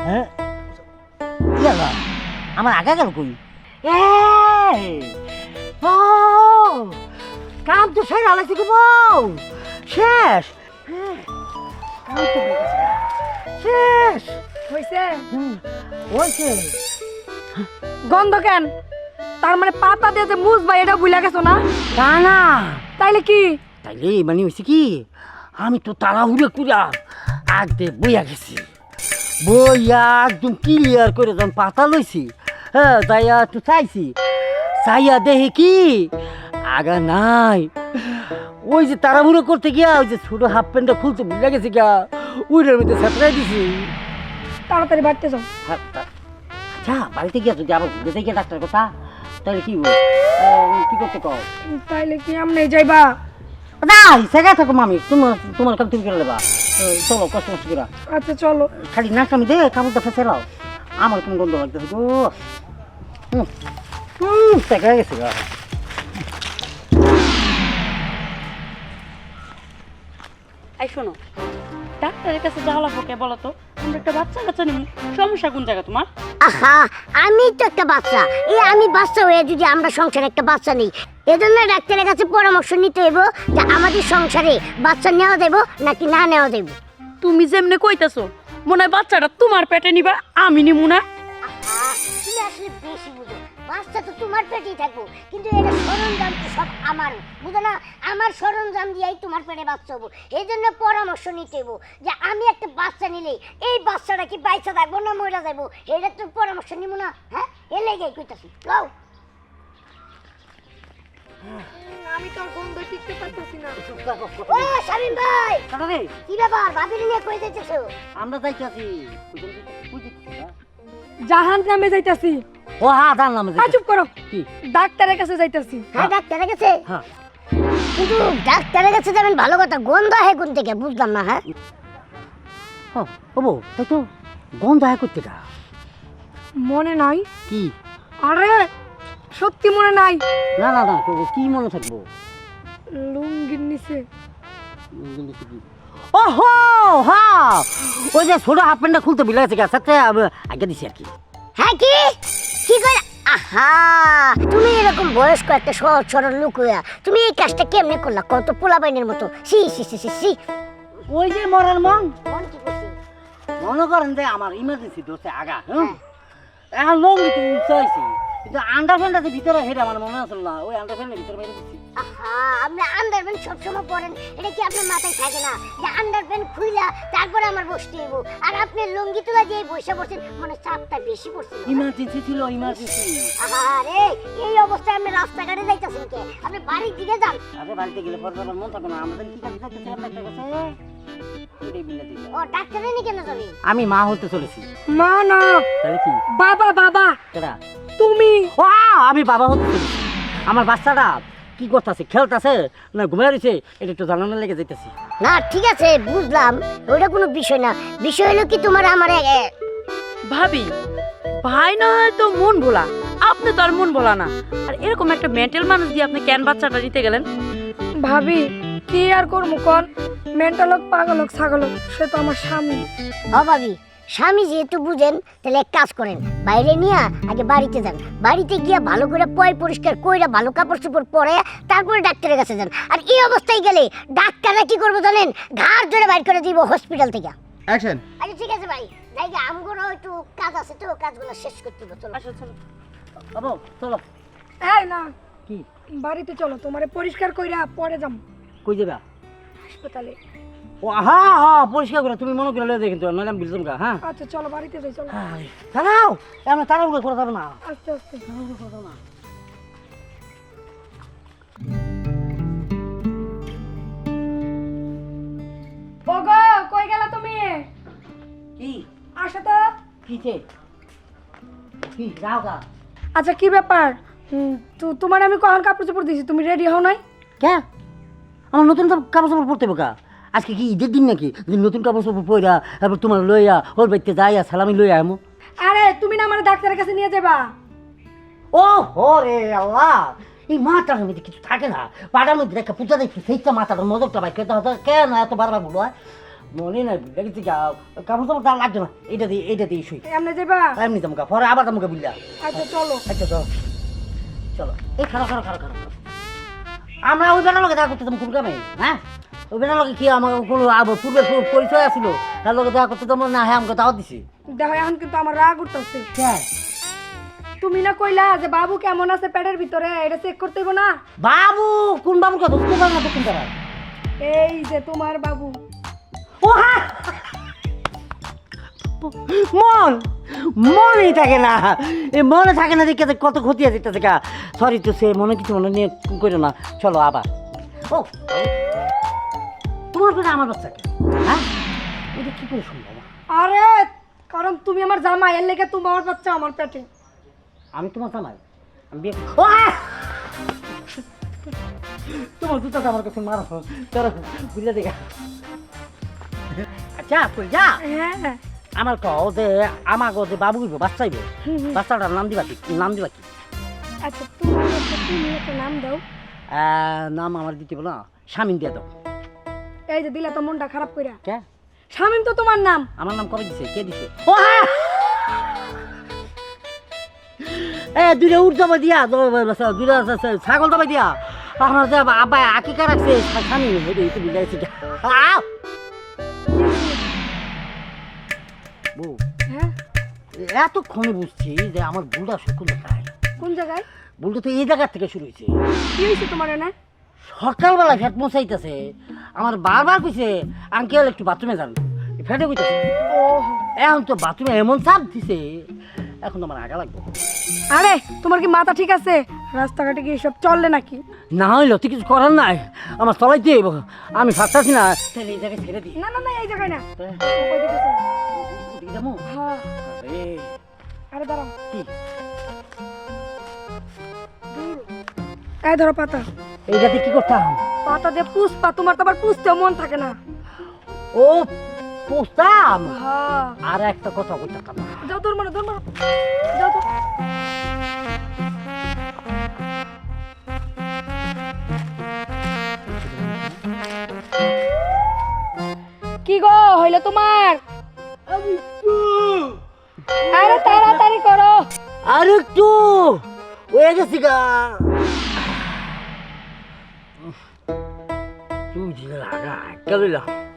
হ্যাঁ? আমার আগা গেল কই? এই! কাম তো আলাইছে কি বউ। শেষ। কাম তো গেছে। শেষ। হয়েছে হুম, হয়েছে গন্ধ কেন? তার মানে পাতা দিয়ে যে মুজ ভাই এটা ভুলে গেছো না? তা না। তাইলে কি? তাইলে মানে হয়েছে কি? আমি তো তাড়াহুড়ো আগে বইয়া গেছি। বইয়া একদম ক্লিয়ার করে যখন পাতা লইছি। হ্যাঁ যাইয়া একটু চাইছি। চাইয়া দেখে কি? আগা নাই। ওই যে তাড়াহুড়ো করতে গিয়া ওই যে ছোট হাফ প্যান্টটা খুলতে ভুলে গেছি গা। ওইটার মধ্যে সাঁতরাই দিছি। তাড়াতাড়ি বাড়তে যাও। হ্যাঁ, আচ্ছা বাড়িতে গিয়া যদি আবার ঘুরে গিয়ে ডাক্তার কথা তাহলে কি? কি করতে কও? তাইলে কি আমনে যাইবা? নাই সেগা থাকো মামি তোমার তোমার কাম তুমি করে নেবা চলো কষ্ট কষ্ট করে। আচ্ছা চলো। খালি নাক আমি দে কাপড়টা ফেসে লাও আমার কোন গন্ধ লাগতেছে গো। হুম হুম সেগা গেছে গা। এই শোনো ডাক্তারের কাছে যাওয়া বলো তো? আমরা একটা বাচ্চা কাচ্চা নিবি। সমস্যা কোন জায়গা তোমার? আহা আমি তো একটা বাচ্চা। এই আমি বাচ্চা হয়ে যদি আমরা সংসারে একটা বাচ্চা নেই এজন্য ডাক্তারের কাছে পরামর্শ নিতে হইব যে আমাদের সংসারে বাচ্চা নেওয়া দেব নাকি না নেওয়া দেব। তুমি যেমনে কইতাছো মনে হয় বাচ্চাটা তোমার পেটে নিবা আমি নিমু না। তুমি আসলে বেশি বুঝো। বাচ্চা তো তোমার পেটেই থাকব কিন্তু এটা সরঞ্জাম তো সব আমার। বুঝো না? আমার সরঞ্জাম দিয়েই তোমার পেটে বাচ্চা হব। এই জন্য পরামর্শ নিতে হইব যে আমি একটা বাচ্চা নিলে এই বাচ্চাটা কি বাইচা থাকব না মরে যাব এটা তো পরামর্শ নিব না হ্যাঁ? এ লেগে কইতাছি। লও আমি তোর গন্ধ টিকতে পারতেছি না। ও শামিম ভাই! কাটা কি ব্যাপার? ভাবির নিয়ে কই যাইতেছো? আমরা যাইতাছি বুঝলি জাহান নামে যাইতাছি। ও হ্যাঁ দাঁড়ান নামে আ চুপ করো। কি? ডাক্তারের কাছে যাইতাছি। হ্যাঁ ডাক্তারের কাছে? হ্যাঁ। কিন্তু ডাক্তারের কাছে যাবেন ভালো কথা গন্ধ হয় কোন থেকে? বুঝলাম না হ্যাঁ? তাই তো গন্ধ হয় করতে গা মনে নাই। কি? আরে সত্যি মনে নাই? না না না তো কি মনে থাকব? লুঙ্গির নিচে। ওহো হ্যাঁ ওই যে ছোট হাফ প্যান্টটা খুলতে বিলে গেছে গা সাথে আগে দিছি আর কি। হ্যাঁ কি? কি করে? আহা! তুমি এরকম বয়স্ক একটা সহজ সরল লোক হইয়া তুমি এই কাজটা কেমনে করলা? কত পোলা বাইনের মতো। সি সি সি সি সি ওই যে মরার মন। মন কি করছে মনে করেন যে আমার ইমার্জেন্সি দোষে আগা হ্যাঁ। এখন লঙ্গি তো উঠতে কিন্তু আছে ভিতরে হেঁটে আমার মনে না। ওই আন্ডার ভিতরে মেরে দিচ্ছি। আহা আপনি আন্ডারপ্যান্ট সবসময় পরেন এটা কি আপনার মাথায় থাকে না? যে আন্ডারপ্যান্ট খুইলা তারপরে আমার বসতে হইব। আর আপনি লুঙ্গি তোলা দিয়ে বসে পড়ছেন মানে চাপটা বেশি পড়ছে। ইমার্জেন্সি ছিল ইমার্জেন্সি আরে এই অবস্থায় আপনি রাস্তাঘাটে যাইতেছেন কে? আপনি বাড়ির দিকে যান। আরে বাড়িতে গেলে পরে মন থাকে না। আমাদের কি কাছে যাইতেছিলাম একটা কাছে? ওইটাই বিলে দিল ও ডাক্তারে নি কেন যাবি? আমি মা হতে চলেছি। মা না। তাহলে কি? বাবা বাবা। কেডা? তুমি? ও আমি বাবা হতে চলেছি। আমার বাচ্চাটা কি করতেছে খেলতেছে না ঘুমিয়ে রয়েছে এটা একটু জানানো লেগে যাইতেছি। না ঠিক আছে বুঝলাম। ওটা কোনো বিষয় না। বিষয় হলো কি তোমার আমার ভাবি ভাই না হয় তো মন ভোলা। আপনি তো আর মন ভোলা না। আর এরকম একটা মেন্টাল মানুষ দিয়ে আপনি কেন বাচ্চাটা নিতে গেলেন? ভাবি কি আর করব কন? মেন্টাল হোক পাগল হোক ছাগল হোক সে তো আমার স্বামী। হ ভাবি স্বামী যেহেতু বুঝেন তাহলে এক কাজ করেন বাইরে নিয়ে আগে বাড়িতে যান। বাড়িতে গিয়ে ভালো করে পয় পরিষ্কার কইরা ভালো কাপড় চোপড় পরে তারপরে ডাক্তারের কাছে যান। আর এই অবস্থায় গেলে ডাক্তাররা কি করব জানেন? ঘাড় ধরে বাইর করে দিব হসপিটাল থেকে। অ্যাকশন আচ্ছা ঠিক আছে ভাই যাই গে, আমগোরও একটু কাজ আছে তো কাজগুলো শেষ করতে হবে চলো। আসো চলো। বাবু চলো। এই না কি? বাড়িতে চলো তোমারে পরিষ্কার কইরা পরে যাম। কই যাবা? হাসপাতালে। ও হ্যাঁ হ্যাঁ পরিষ্কার করে তুমি মনে করে লয়ে কিন্তু নইলে আমি বিলতাম গা হ্যাঁ? আচ্ছা চলো বাড়িতে যাই চলো। দাঁড়াও আমরা তাড়াহুড়ো করে যাব না। আস্তে আস্তে। ওগো কই গেলা তুমি? কি? আসো তো। কিছে কি যাও গা। আচ্ছা কি ব্যাপার? তো তোমার আমি কখন কাপড় চোপড় দিয়েছি তুমি রেডি হও নাই? কে? আমার নতুন কাপ- কাপড় চাপড় পরতে হবে কা আজকে কি ঈদের দিন নাকি? যে নতুন কাপড় চাপড় পরা তারপর তোমার লইয়া ওর বাড়িতে যাইয়া সালামি লইয়া আমো আরে তুমি না আমার ডাক্তারের কাছে নিয়ে যাবা ও হো রে আল্লাহ এই মাথাটার মধ্যে কিছু থাকে না। পাড়ার মধ্যে একটা পূজা দেখছি সেইটা মাথাটার নজরটা বাইক কেন এত বারবার বলো হয়? মনে নাই বুঝলা গা। কাপড় চাপড় তার লাগছে না। এইটা দিয়ে এইটা দিয়ে শুই। এমনি যাবা এমনি তোমাকে পরে আবার তোমাকে বুঝলা আচ্ছা চলো। আচ্ছা চলো। চলো। এই খারাপ খারাপ খারাপ খারাপ আমরা ওই বেটার লোকে দেখা করতেতাম কোন কামে হ্যাঁ? ওই লোকে কি আমার কোনো পূর্বে পরিচয় আছিল? তার লোকে দেখা করতে তোমরা না হ্যাঁ আমাকে দাওয়াত দিছি। দেখো এখন কিন্তু আমার রাগ উঠতেছে। হ্যাঁ। তুমি না কইলা যে বাবু কেমন আছে পেটের ভিতরে এটা চেক করতে হইবো না? বাবু কোন বাবুর কথা বুঝতে পারে না তো কোন তারা এই যে তোমার বাবু। ও হ্যাঁ মন! মনেই থাকে না। এ মনে থাকে না দেখে কত ক্ষতি আছে কা সরি তো সে মনে কিছু মনে নিয়ে করো না। চলো আবার। ও তোমার পেটে আমার বাচ্চাকে হ্যাঁ? এটা কি করে সম্ভব? আরে কারণ তুমি আমার জামাই এর লেগে তোমার বাচ্চা আমার পেটে। আমি তোমার জামাই। আমি বিয়ে ও! তোমার জুতাটা আমার কাছে মারা। তোরা বুঝলে দেখা। আচ্ছা তুই যা? হ্যাঁ। আমার কও যে আমার যে বাবু হইব হুম, হুম। বাচ্চাটার নাম দিবা কি নাম দিবা কি আচ্ছা বাচ্চা তুমি একটা নাম দাও আহ, নাম আমার দিতে বলো না স্বামীন দিয়ে দাও এই যে দিলা তো মনটা খারাপ কইরা কে শামিম তো তোমার নাম আমার নাম কবে দিছে কে দিছে ও হ্যাঁ এ দুইটা উঠ দাবাই দিয়া দ- দুইটা ছা- ছা- ছাগল দাবাই দিয়া আমার যে আব্বা আকিকা রাখছে স্বামী হেঁটে বউ। হ্যাঁ? এতক্ষণে বুঝছি যে আমার ভুলটা শুকুন খায় কোন জায়গায়? ভুলটা তো এই জায়গার থেকে শুরু হয়েছে। কি হয়েছে তোমার এনে? সকালবেলা ফ্যাট মশাইতেছে আমার বারবার কইছে আঙ্কেল একটু বাথরুমে যান। ফ্যাটে কইতেছে ও এখন তো বাথরুমে এমন চাপ দিছে এখন তো আমার আগা লাগবে। আরে তোমার কি মাথা ঠিক আছে? রাস্তাঘাটে কি এসব চললে নাকি? না হইল তুই কিছু করার নাই। আমার চলাইতে হইব। আমি ফাঁকতাছি না এই জায়গায় ছেড়ে দিই। না না না এই জায়গায় না। এই ধরো পাতা। এইটাতে কি করতাম? পাতা দিয়ে পুষপা তোমার তো আবার পুষতেও মন থাকে না। ও পোস্তাম? হ্যাঁ। আর একটা কথা কইতাম না। যাও তোর মনে তোর মনে। যাও তো কি গো হইল তোমার? আরে তাড়াতাড়ি করো। আর একটু। হয়ে গেছি গা। তুই দিলে লাগা কেন